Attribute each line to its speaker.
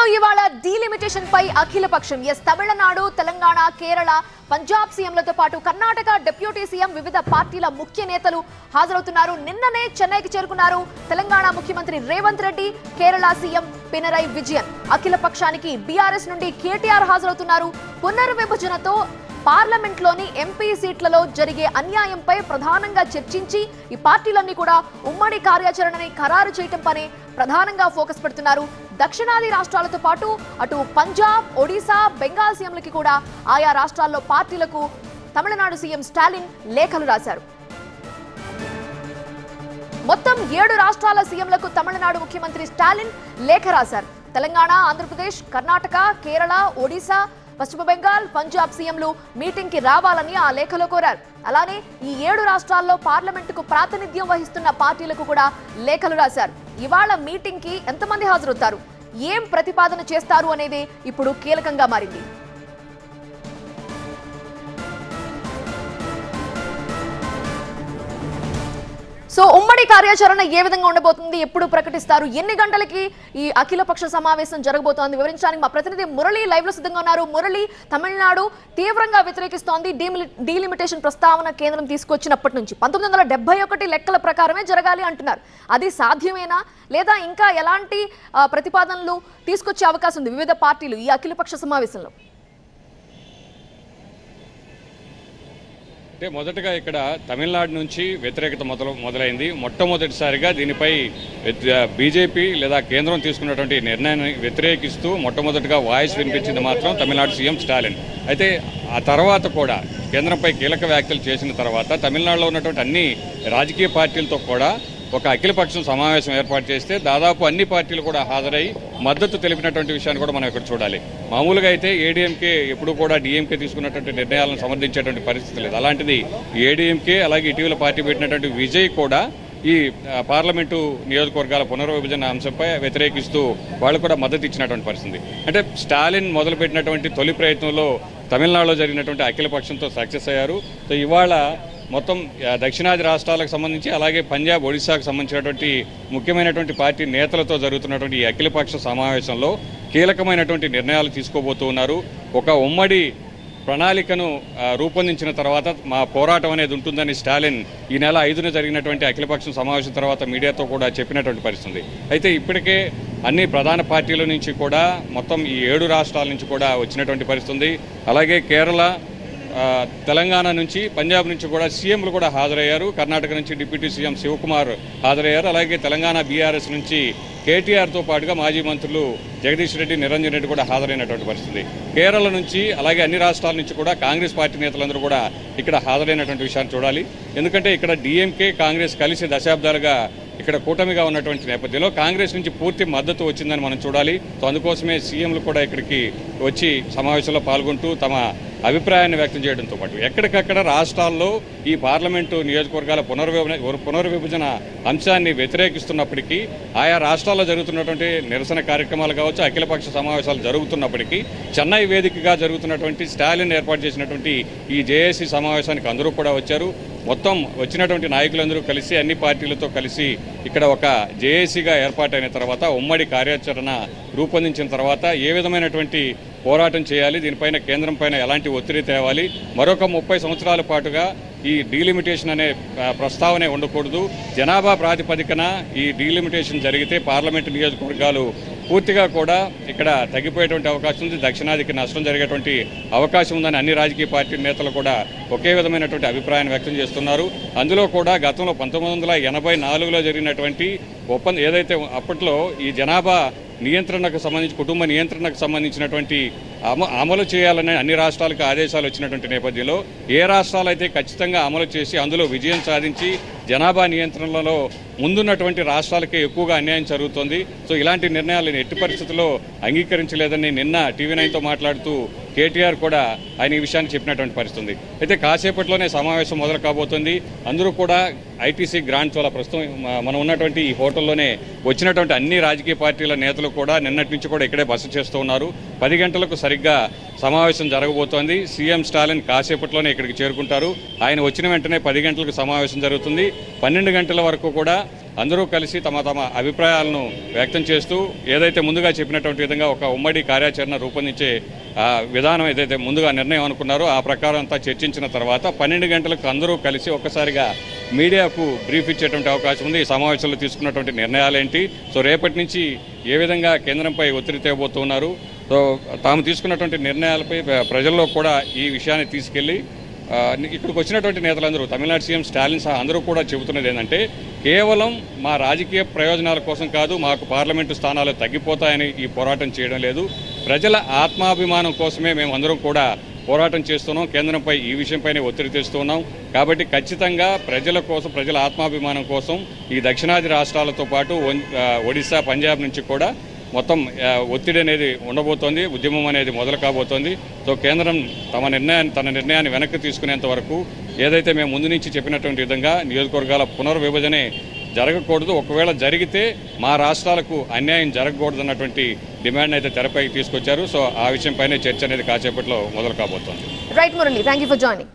Speaker 1: ఏపీలో ఇవాళ డీలిమిటేషన్ పై అఖిలపక్షం ఎస్ తమిళనాడు తెలంగాణ కేరళ పంజాబ్ సీఎంలతో పాటు కర్ణాటక డిప్యూటీ సీఎం వివిధ పార్టీల ముఖ్య నేతలు హాజరవుతున్నారు. నిన్ననే చెన్నైకి చేరుకున్నారు తెలంగాణ ముఖ్యమంత్రి రేవంత్ రెడ్డి కేరళ సీఎం పినరై విజయన్. అఖిల పక్షానికి బీఆర్ఎస్ నుండి కేటీఆర్ హాజరవుతున్నారు. పునర్విభజనతో పార్లమెంట్లోని ఎంపీ సీట్లలో జరిగే అన్యాయంపై ప్రధానంగా చర్చించి ఈ పార్టీలన్నీ కూడా ఉమ్మడి కార్యాచరణని ఖరారు చేయటం పనే ప్రధానంగా ఫోకస్ పెడుతున్నారు. దక్షిణాది రాష్ట్రాలతో పాటు అటు పంజాబ్ ఒడిశా బెంగాల్ సీఎంలకి కూడా ఆయా రాష్ట్రాల్లో పార్టీలకు తమిళనాడు సీఎం స్టాలిన్ లేఖలు రాశారు. మొత్తం ఏడు రాష్ట్రాల సీఎంలకు తమిళనాడు ముఖ్యమంత్రి స్టాలిన్ లేఖ రాశారు. తెలంగాణ ఆంధ్రప్రదేశ్ కర్ణాటక కేరళ ఒడిశా పశ్చిమ బెంగాల్ పంజాబ్ సీఎంలు మీటింగ్కి రావాలని ఆ లేఖలో కోరారు. అలానే ఈ ఏడు రాష్ట్రాల్లో పార్లమెంటుకు ప్రాతినిధ్యం వహిస్తున్న పార్టీలకు కూడా లేఖలు రాశారు. ఇవాళ మీటింగ్కి ఎంతమంది హాజరవుతారు? ఏం ప్రతిపాదన చేస్తారు అనేది ఇప్పుడు కీలకంగా మారింది. సో ఉమ్మడి కార్యాచరణ ఏ విధంగా ఉండబోతుంది? ఎప్పుడు ప్రకటిస్తారు? ఎన్ని గంటలకి ఈ అఖిలపక్ష సమావేశం జరగబోతోంది? వివరించడానికి మా ప్రతినిధి మురళి లైవ్లో సిద్ధంగా ఉన్నారు. మురళి తమిళనాడు తీవ్రంగా వ్యతిరేకిస్తోంది. డీలిమిటేషన్ ప్రస్తావన కేంద్రం తీసుకొచ్చినప్పటి నుంచి పంతొమ్మిది వందల డెబ్బై ఒకటి లెక్కల ప్రకారమే జరగాలి అంటున్నారు. అది సాధ్యమేనా? లేదా ఇంకా ఎలాంటి ప్రతిపాదనలు తీసుకొచ్చే అవకాశం ఉంది? వివిధ పార్టీలు ఈ అఖిలపక్ష సమావేశంలో?
Speaker 2: అంటే మొదటగా ఇక్కడ తమిళనాడు నుంచి వ్యతిరేకత మొదలు మొదలైంది. మొట్టమొదటిసారిగా దీనిపై బీజేపీ లేదా కేంద్రం తీసుకున్నటువంటి నిర్ణయాన్ని వ్యతిరేకిస్తూ మొట్టమొదటిగా వాయిస్ వినిపించింది మాత్రం తమిళనాడు సీఎం స్టాలిన్. అయితే ఆ తర్వాత కూడా కేంద్రంపై కీలక వ్యాఖ్యలు చేసిన తర్వాత తమిళనాడులో ఉన్నటువంటి అన్ని రాజకీయ పార్టీలతో కూడా ఒక అఖిలపక్షం సమావేశం ఏర్పాటు చేస్తే దాదాపు అన్ని పార్టీలు కూడా హాజరై మద్దతు తెలిపినటువంటి విషయాన్ని కూడా మనం ఇక్కడ చూడాలి. మామూలుగా అయితే ఏడీఎంకే ఎప్పుడు కూడా డిఎంకే తీసుకున్నటువంటి నిర్ణయాలను సమర్థించేటువంటి పరిస్థితి లేదు. అలాంటిది ఏడీఎంకే అలాగే ఇటీవల పార్టీ పెట్టినటువంటి విజయ్ కూడా ఈ పార్లమెంటు నియోజకవర్గాల పునర్విభజన అంశంపై వ్యతిరేకిస్తూ వాళ్ళు కూడా మద్దతు ఇచ్చినటువంటి పరిస్థితి. అంటే స్టాలిన్ మొదలుపెట్టినటువంటి తొలి ప్రయత్నంలో తమిళనాడులో జరిగినటువంటి అఖిలపక్షంతో సక్సెస్ అయ్యారు. సో ఇవాళ మొత్తం దక్షిణాది రాష్ట్రాలకు సంబంధించి అలాగే పంజాబ్ ఒడిశాకు సంబంధించినటువంటి ముఖ్యమైనటువంటి పార్టీ నేతలతో జరుగుతున్నటువంటి ఈ అఖిలపక్ష సమావేశంలో కీలకమైనటువంటి నిర్ణయాలు తీసుకోబోతూ ఉన్నారు. ఒక ఉమ్మడి ప్రణాళికను రూపొందించిన తర్వాత మా పోరాటం అనేది ఉంటుందని స్టాలిన్ ఈ నెల ఐదున జరిగినటువంటి అఖిలపక్షం సమావేశం తర్వాత మీడియాతో కూడా చెప్పినటువంటి పరిస్థితి. అయితే ఇప్పటికే అన్ని ప్రధాన పార్టీల నుంచి కూడా మొత్తం ఈ ఏడు రాష్ట్రాల నుంచి కూడా వచ్చినటువంటి పరిస్థితి అలాగే కేరళ తెలంగాణ నుంచి పంజాబ్ నుంచి కూడా సీఎంలు కూడా హాజరయ్యారు. కర్ణాటక నుంచి డిప్యూటీ సీఎం శివకుమార్ హాజరయ్యారు. అలాగే తెలంగాణ బీఆర్ఎస్ నుంచి కేటీఆర్తో పాటుగా మాజీ మంత్రులు జగదీష్ రెడ్డి నిరంజన్ రెడ్డి కూడా హాజరైనటువంటి పరిస్థితి. కేరళ నుంచి అలాగే అన్ని రాష్ట్రాల నుంచి కూడా కాంగ్రెస్ పార్టీ నేతలందరూ కూడా ఇక్కడ హాజరైనటువంటి విషయాన్ని చూడాలి. ఎందుకంటే ఇక్కడ డిఎంకే కాంగ్రెస్ కలిసి దశాబ్దాలుగా ఇక్కడ కూటమిగా ఉన్నటువంటి నేపథ్యంలో కాంగ్రెస్ నుంచి పూర్తి మద్దతు వచ్చిందని మనం చూడాలి. సో అందుకోసమే సీఎంలు కూడా ఇక్కడికి వచ్చి సమావేశంలో పాల్గొంటూ తమ అభిప్రాయాన్ని వ్యక్తం చేయడంతో పాటు ఎక్కడికక్కడ రాష్ట్రాల్లో ఈ పార్లమెంటు నియోజకవర్గాల పునర్విభజన పునర్విభజన అంశాన్ని వ్యతిరేకిస్తున్నప్పటికీ ఆయా రాష్ట్రాల్లో జరుగుతున్నటువంటి నిరసన కార్యక్రమాలు కావచ్చు అఖిలపక్ష సమావేశాలు జరుగుతున్నప్పటికీ చెన్నై వేదికగా జరుగుతున్నటువంటి స్టాలిన్ ఏర్పాటు చేసినటువంటి ఈ జేఏసీ సమావేశానికి అందరూ కూడా వచ్చారు. మొత్తం వచ్చినటువంటి నాయకులందరూ కలిసి అన్ని పార్టీలతో కలిసి ఇక్కడ ఒక జేఏసీగా ఏర్పాటైన తర్వాత ఉమ్మడి కార్యాచరణ రూపొందించిన తర్వాత ఏ విధమైనటువంటి పోరాటం చేయాలి దీనిపైన కేంద్రం పైన ఎలాంటి ఒత్తిడి తేవాలి మరొక ముప్పై సంవత్సరాల పాటుగా ఈ డీలిమిటేషన్ అనే ప్రస్తావనే ఉండకూడదు. జనాభా ప్రాతిపదికన ఈ డీలిమిటేషన్ జరిగితే పార్లమెంటు నియోజకవర్గాలు పూర్తిగా కూడా ఇక్కడ తగ్గిపోయేటువంటి అవకాశం ఉంది. దక్షిణాదికి నష్టం జరిగేటువంటి అవకాశం ఉందని అన్ని రాజకీయ పార్టీ నేతలు కూడా ఒకే విధమైనటువంటి అభిప్రాయాన్ని వ్యక్తం చేస్తున్నారు. అందులో కూడా గతంలో పంతొమ్మిది వందల ఎనభై నాలుగులో జరిగినటువంటి ఒప్పందం ఏదైతే అప్పట్లో ఈ జనాభా నియంత్రణకు సంబంధించి కుటుంబ నియంత్రణకు సంబంధించినటువంటి అమ అమలు చేయాలని అన్ని రాష్ట్రాలకు ఆదేశాలు వచ్చినటువంటి నేపథ్యంలో ఏ రాష్ట్రాలు అయితే ఖచ్చితంగా అమలు చేసి అందులో విజయం సాధించి జనాభా నియంత్రణలో ముందున్నటువంటి రాష్ట్రాలకే ఎక్కువగా అన్యాయం జరుగుతోంది. సో ఇలాంటి నిర్ణయాలను ఎట్టి పరిస్థితుల్లో అంగీకరించలేదని నిన్న టీవీ నైన్తో మాట్లాడుతూ కేటీఆర్ కూడా ఆయన ఈ విషయాన్ని చెప్పినటువంటి పరిస్థితుంది. అయితే కాసేపట్లోనే సమావేశం మొదలు కాబోతుంది. అందరూ కూడా ఐటీసీ గ్రాంట్ వల్ల ప్రస్తుతం మనం ఉన్నటువంటి ఈ హోటల్లోనే వచ్చినటువంటి అన్ని రాజకీయ పార్టీల నేతలు కూడా నిన్నటి నుంచి కూడా ఇక్కడే బస చేస్తూ ఉన్నారు. పది గంటలకు సరిగ్గా సమావేశం జరగబోతోంది. సీఎం స్టాలిన్ కాసేపట్లోనే ఇక్కడికి చేరుకుంటారు. ఆయన వచ్చిన వెంటనే పది గంటలకు సమావేశం జరుగుతుంది. పన్నెండు గంటల వరకు కూడా అందరూ కలిసి తమ తమ అభిప్రాయాలను వ్యక్తం చేస్తూ ఏదైతే ముందుగా చెప్పినటువంటి విధంగా ఒక ఉమ్మడి కార్యాచరణ రూపొందించే విధానం ఏదైతే ముందుగా నిర్ణయం అనుకున్నారో ఆ ప్రకారం అంతా చర్చించిన తర్వాత పన్నెండు గంటలకు అందరూ కలిసి ఒక్కసారిగా మీడియాకు బ్రీఫ్ ఇచ్చేటువంటి అవకాశం ఉంది. ఈ సమావేశంలో తీసుకున్నటువంటి నిర్ణయాలు ఏంటి సో రేపటి నుంచి ఏ విధంగా కేంద్రంపై ఒత్తిడి తేబోతున్నారు? సో తాము తీసుకున్నటువంటి నిర్ణయాలపై ప్రజల్లో కూడా ఈ విషయాన్ని తీసుకెళ్ళి ఇక్కడికి వచ్చినటువంటి నేతలందరూ తమిళనాడు సీఎం స్టాలిన్ సహా అందరూ కూడా చెబుతున్నది ఏంటంటే కేవలం మా రాజకీయ ప్రయోజనాల కోసం కాదు మాకు పార్లమెంటు స్థానాలు తగ్గిపోతాయని ఈ పోరాటం చేయడం లేదు. ప్రజల ఆత్మాభిమానం కోసమే మేము అందరం కూడా పోరాటం చేస్తున్నాం. కేంద్రంపై ఈ విషయంపైనే ఒత్తిడి తెస్తున్నాం. కాబట్టి ఖచ్చితంగా ప్రజల కోసం ప్రజల ఆత్మాభిమానం కోసం ఈ దక్షిణాది రాష్ట్రాలతో పాటు ఒడిశా పంజాబ్ నుంచి కూడా మొత్తం ఒత్తిడి అనేది ఉండబోతోంది ఉద్యమం అనేది మొదలు కాబోతోంది. సో కేంద్రం తమ నిర్ణయాన్ని తన నిర్ణయాన్ని వెనక్కి తీసుకునేంత వరకు ఏదైతే మేము ముందు నుంచి చెప్పినటువంటి విధంగా నియోజకవర్గాల పునర్విభజనే జరగకూడదు. ఒకవేళ జరిగితే మా రాష్ట్రాలకు అన్యాయం జరగకూడదు అన్నటువంటి డిమాండ్ అయితే తెరపైకి తీసుకొచ్చారు. సో ఆ విషయంపైనే చర్చ అనేది కాసేపట్లో మొదలు కాబోతోంది.
Speaker 1: Right Murali thank for joining